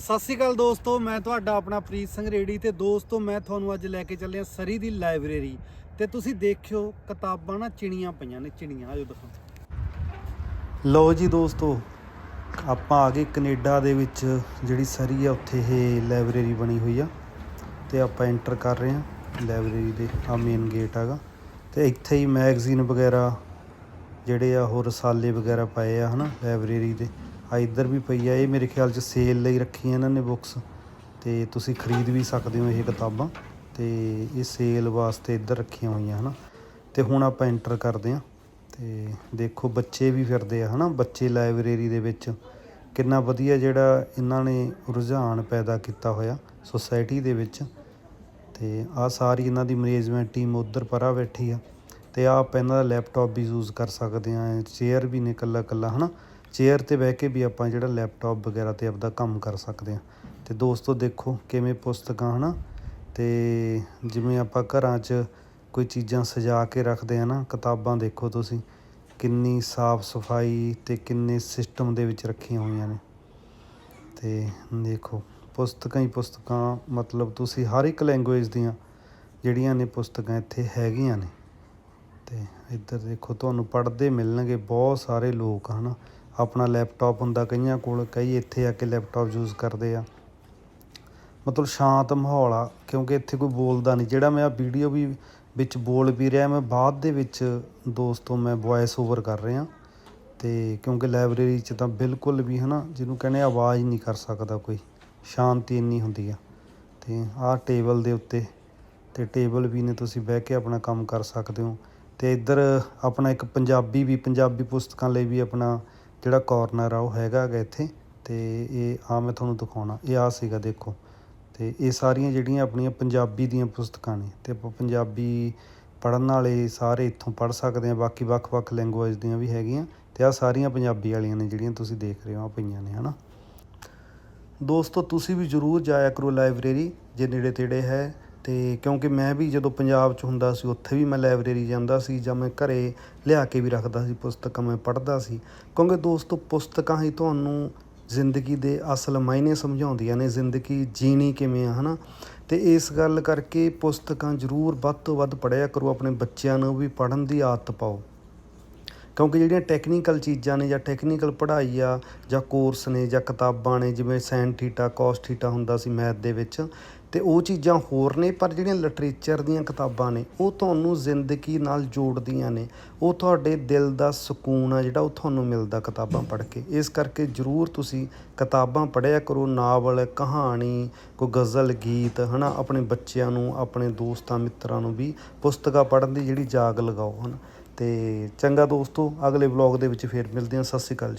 ਸਤਿ ਸ਼੍ਰੀ ਅਕਾਲ ਦੋਸਤੋ, ਮੈਂ ਤੁਹਾਡਾ ਆਪਣਾ ਪ੍ਰੀਤ ਸਿੰਘ ਰੇੜੀ ਤੇ ਦੋਸਤੋ, ਮੈਂ ਤੁਹਾਨੂੰ ਅੱਜ ਲੈ ਕੇ ਚੱਲਿਆ ਸਰੀ ਦੀ ਲਾਇਬ੍ਰੇਰੀ ਤੇ ਤੁਸੀਂ ਦੇਖਿਓ ਕਿਤਾਬਾਂ ਨਾ ਚਿਣੀਆਂ ਪਈਆਂ ਨੇ, ਚਿਣੀਆਂ, ਆਜੋ ਦਿਖਾਓ। ਲਓ ਜੀ ਦੋਸਤੋ, ਆਪਾਂ ਆ ਗਏ ਕੈਨੇਡਾ ਦੇ ਵਿੱਚ, ਜਿਹੜੀ ਸਰੀ ਆ, ਉੱਥੇ ਇਹ ਲਾਇਬ੍ਰੇਰੀ ਬਣੀ ਹੋਈ ਆ ਤੇ ਆਪਾਂ ਐਂਟਰ ਕਰ ਰਹੇ ਹਾਂ, ਲਾਇਬ੍ਰੇਰੀ ਦੇ ਆ ਮੇਨ ਗੇਟ ਹੈਗਾ ਤੇ ਇੱਥੇ ਹੀ ਮੈਗਜ਼ੀਨ ਵਗੈਰਾ ਜਿਹੜੇ ਆ, ਹੋਰ ਰਸਾਲੇ ਵਗੈਰਾ ਪਏ ਆ, ਹਨਾ, ਲਾਇਬ੍ਰੇਰੀ ਦੇ। ਆ ਇੱਧਰ ਵੀ ਪਈ ਆ, ਇਹ ਮੇਰੇ ਖਿਆਲ ਚ ਸੇਲ ਲਈ ਰੱਖੀਆਂ ਇਹਨਾਂ ਨੇ ਬੁੱਕਸ ਤੇ ਤੁਸੀਂ ਖਰੀਦ ਵੀ ਸਕਦੇ ਹੋ ਇਹ ਕਿਤਾਬਾਂ। ਤੇ ਇਹ ਸੇਲ ਵਾਸਤੇ ਇੱਧਰ ਰੱਖੀਆਂ ਹੋਈਆਂ, ਹਨਾ। ਤੇ ਹੁਣ ਆਪਾਂ ਐਂਟਰ ਕਰਦੇ ਆ ਤੇ ਦੇਖੋ, ਬੱਚੇ ਵੀ ਫਿਰਦੇ ਆ, ਹਨਾ। ਬੱਚੇ ਲਾਇਬ੍ਰੇਰੀ ਦੇ ਵਿੱਚ। ਕਿੰਨਾ ਵਧੀਆ ਜਿਹੜਾ ਇਹਨਾਂ ਨੇ ਰੁਝਾਨ ਪੈਦਾ ਕੀਤਾ ਹੋਇਆ ਸੋਸਾਇਟੀ ਦੇ ਵਿੱਚ। ਤੇ ਆ ਸਾਰੀ ਇਹਨਾਂ ਦੀ ਮੈਨੇਜਮੈਂਟ ਟੀਮ ਉਧਰ ਪਰਾਂ ਬੈਠੀ ਆ। ਤੇ ਆ ਆਪਾਂ ਇਹਨਾਂ ਦਾ ਲੈਪਟਾਪ ਵੀ ਯੂਜ਼ ਕਰ ਸਕਦੇ ਆ ਚੇਅਰ ਵੀ ਨੇ ਕੱਲਾ ਕੱਲਾ ਹਨਾ। ਚੇਅਰ ਤੇ ਬਹਿ ਕੇ ਵੀ ਆਪਾਂ ਜਿਹੜਾ ਲੈਪਟਾਪ ਵਗੈਰਾ ਤੇ ਆਪਦਾ ਕੰਮ ਕਰ ਸਕਦੇ ਆ ਤੇ ਦੋਸਤੋ ਦੇਖੋ ਕਿਵੇਂ ਪੁਸਤਕਾਂ, ਹਨਾ? ਤੇ ਜਿਵੇਂ ਆਪਾਂ ਘਰਾਂ 'ਚ ਕੋਈ ਚੀਜ਼ਾਂ ਸਜਾ ਕੇ ਰੱਖਦੇ ਆ ਨਾ, ਕਿਤਾਬਾਂ ਦੇਖੋ ਤੁਸੀਂ, ਕਿੰਨੀ ਸਾਫ਼ ਸਫ਼ਾਈ ਤੇ ਕਿੰਨੇ ਸਿਸਟਮ ਦੇ ਵਿੱਚ ਰੱਖੀਆਂ ਹੋਈਆਂ ਨੇ। ਤੇ ਦੇਖੋ, ਪੁਸਤਕਾਂ ਹੀ ਪੁਸਤਕਾਂ, ਮਤਲਬ ਤੁਸੀਂ ਹਰ ਇੱਕ ਲੈਂਗੁਏਜ ਦੀਆਂ ਜਿਹੜੀਆਂ ਨੇ ਪੁਸਤਕਾਂ ਇੱਥੇ ਹੈਗੀਆਂ ਨੇ। ਤੇ ਇੱਧਰ ਦੇਖੋ, ਤੁਹਾਨੂੰ ਪੜ੍ਹਦੇ ਮਿਲਣਗੇ ਬਹੁਤ ਸਾਰੇ ਲੋਕ, ਹਨ? ਆਪਣਾ ਲੈਪਟਾਪ ਹੁੰਦਾ, ਕਈਆਂ ਕੋਲ ਕਈ ਇੱਥੇ ਆ ਕੇ ਲੈਪਟਾਪ ਯੂਜ਼ ਕਰਦੇ ਆ। ਮਤਲਬ ਸ਼ਾਂਤ ਮਾਹੌਲ ਆ, ਕਿਉਂਕਿ ਇੱਥੇ ਕੋਈ ਬੋਲਦਾ ਨਹੀਂ। ਜਿਹੜਾ ਮੈਂ ਆ ਵੀਡੀਓ ਵੀ ਵਿੱਚ ਬੋਲ ਵੀ ਰਿਹਾ, ਮੈਂ ਬਾਅਦ ਦੇ ਵਿੱਚ ਦੋਸਤੋ ਮੈਂ ਵੌਇਸ ਓਵਰ ਕਰ ਰਿਹਾ। ਤੇ ਕਿਉਂਕਿ ਲਾਇਬ੍ਰੇਰੀ 'ਚ ਤਾਂ ਬਿਲਕੁਲ ਵੀ ਹਨਾ, ਜਿਹਨੂੰ ਕਹਿੰਦੇ ਆਵਾਜ਼ ਨਹੀਂ ਕਰ ਸਕਦਾ ਕੋਈ, ਸ਼ਾਂਤੀ ਇੰਨੀ ਹੁੰਦੀ ਆ। ਤੇ ਆਹ ਟੇਬਲ ਦੇ ਉੱਤੇ, ਤੇ ਟੇਬਲ ਵੀ ਨੇ, ਤੁਸੀਂ ਬਹਿ ਕੇ ਆਪਣਾ ਕੰਮ ਕਰ ਸਕਦੇ ਹੋ। ਤੇ ਇੱਧਰ ਆਪਣਾ ਇੱਕ ਪੰਜਾਬੀ ਵੀ, ਪੰਜਾਬੀ ਪੁਸਤਕਾਂ ਲਈ ਵੀ ਆਪਣਾ ਜਿਹੜਾ ਕੋਰਨਰ ਆ ਉਹ ਹੈਗਾ ਗਾ ਇੱਥੇ, ਤੇ ਇਹ ਆ ਮੈਂ ਤੁਹਾਨੂੰ ਦਿਖਾਉਣਾ, ਇਹ ਆ ਸੀਗਾ ਦੇਖੋ, ਤੇ ਇਹ ਸਾਰੀਆਂ ਜਿਹੜੀਆਂ ਆਪਣੀਆਂ ਪੰਜਾਬੀ ਦੀਆਂ ਪੁਸਤਕਾਂ ਨੇ, ਤੇ ਆਪਾਂ ਪੰਜਾਬੀ ਪੜ੍ਹਨ ਵਾਲੇ ਸਾਰੇ ਇੱਥੋਂ ਪੜ੍ਹ ਸਕਦੇ ਆ ਬਾਕੀ ਵੱਖ-ਵੱਖ ਲੈਂਗੁਏਜ ਦੀਆਂ ਵੀ ਹੈਗੀਆਂ, ਤੇ ਆ ਸਾਰੀਆਂ ਪੰਜਾਬੀ ਵਾਲੀਆਂ ਨੇ ਜਿਹੜੀਆਂ ਤੁਸੀਂ ਦੇਖ ਰਹੇ ਹੋ ਆ ਪਈਆਂ ਨੇ, ਹਨਾ। ਦੋਸਤੋ, ਤੁਸੀਂ ਵੀ ਜਰੂਰ ਜਾਇਆ ਕਰੋ ਲਾਇਬ੍ਰੇਰੀ ਜੇ ਨੇੜੇ ਤੇੜੇ ਹੈ ਅਤੇ ਕਿਉਂਕਿ ਮੈਂ ਵੀ ਜਦੋਂ ਪੰਜਾਬ 'ਚ ਹੁੰਦਾ ਸੀ, ਉੱਥੇ ਵੀ ਮੈਂ ਲਾਇਬ੍ਰੇਰੀ ਜਾਂਦਾ ਸੀ ਜਾਂ ਮੈਂ ਘਰੇ ਲਿਆ ਕੇ ਵੀ ਰੱਖਦਾ ਸੀ, ਪੁਸਤਕਾਂ ਮੈਂ ਪੜ੍ਹਦਾ ਸੀ। ਕਿਉਂਕਿ ਦੋਸਤੋ, ਪੁਸਤਕਾਂ ਹੀ ਤੁਹਾਨੂੰ ਜ਼ਿੰਦਗੀ ਦੇ ਅਸਲ ਮਾਇਨੇ ਸਮਝਾਉਂਦੀਆਂ ਨੇ, ਜ਼ਿੰਦਗੀ ਜੀਣੀ ਕਿਵੇਂ ਆ, ਹਨਾ? ਤੇ ਇਸ ਗੱਲ ਕਰਕੇ ਪੁਸਤਕਾਂ ਜ਼ਰੂਰ ਵੱਧ ਤੋਂ ਵੱਧ ਪੜ੍ਹਿਆ ਕਰੋ, ਆਪਣੇ ਬੱਚਿਆਂ ਨੂੰ ਵੀ ਪੜ੍ਹਨ ਦੀ ਆਦਤ ਪਾਓ। ਕਿਉਂਕਿ ਜਿਹੜੀਆਂ ਟੈਕਨੀਕਲ ਚੀਜ਼ਾਂ ਨੇ ਜਾਂ ਟੈਕਨੀਕਲ ਪੜ੍ਹਾਈ ਆ ਜਾਂ ਕੋਰਸ ਨੇ ਜਾਂ ਕਿਤਾਬਾਂ ਨੇ, ਜਿਵੇਂ ਸਾਇਨ ਥੀਟਾ ਕੋਸ ਥੀਟਾ ਹੁੰਦਾ ਸੀ ਮੈਥ ਦੇ ਵਿੱਚ ਤੇ ਉਹ ਚੀਜ਼ਾਂ ਹੋਰ ਨੇ, ਪਰ ਜਿਹੜੀਆਂ ਲਿਟਰੇਚਰ ਦੀਆਂ ਕਿਤਾਬਾਂ ਨੇ, ਉਹ ਤੁਹਾਨੂੰ ਜ਼ਿੰਦਗੀ ਨਾਲ ਜੋੜਦੀਆਂ ਨੇ। ਉਹ ਤੁਹਾਡੇ ਦਿਲ ਦਾ ਸਕੂਨ ਆ ਜਿਹੜਾ ਉਹ ਤੁਹਾਨੂੰ ਮਿਲਦਾ ਕਿਤਾਬਾਂ ਪੜ੍ਹ ਕੇ। ਇਸ ਕਰਕੇ ਜ਼ਰੂਰ ਤੁਸੀਂ ਕਿਤਾਬਾਂ ਪੜ੍ਹਿਆ ਕਰੋ, ਨਾਵਲ, ਕਹਾਣੀ, ਕੋਈ ਗਜ਼ਲ, ਗੀਤ, ਹਨਾ, ਆਪਣੇ ਬੱਚਿਆਂ ਨੂੰ, ਆਪਣੇ ਦੋਸਤਾਂ, ਮਿੱਤਰਾਂ ਨੂੰ ਵੀ ਪੁਸਤਕਾਂ ਪੜ੍ਹਨ ਦੀ ਜਿਹੜੀ ਜਾਗ ਲਗਾਓ, ਹਨਾ। ਤੇ ਚੰਗਾ ਦੋਸਤੋ, ਅਗਲੇ ਵਲੌਗ ਦੇ ਵਿੱਚ ਫੇਰ ਮਿਲਦੇ ਹਾਂ। ਸਤਿ ਸ਼੍ਰੀ ਅਕਾਲ ਜੀ।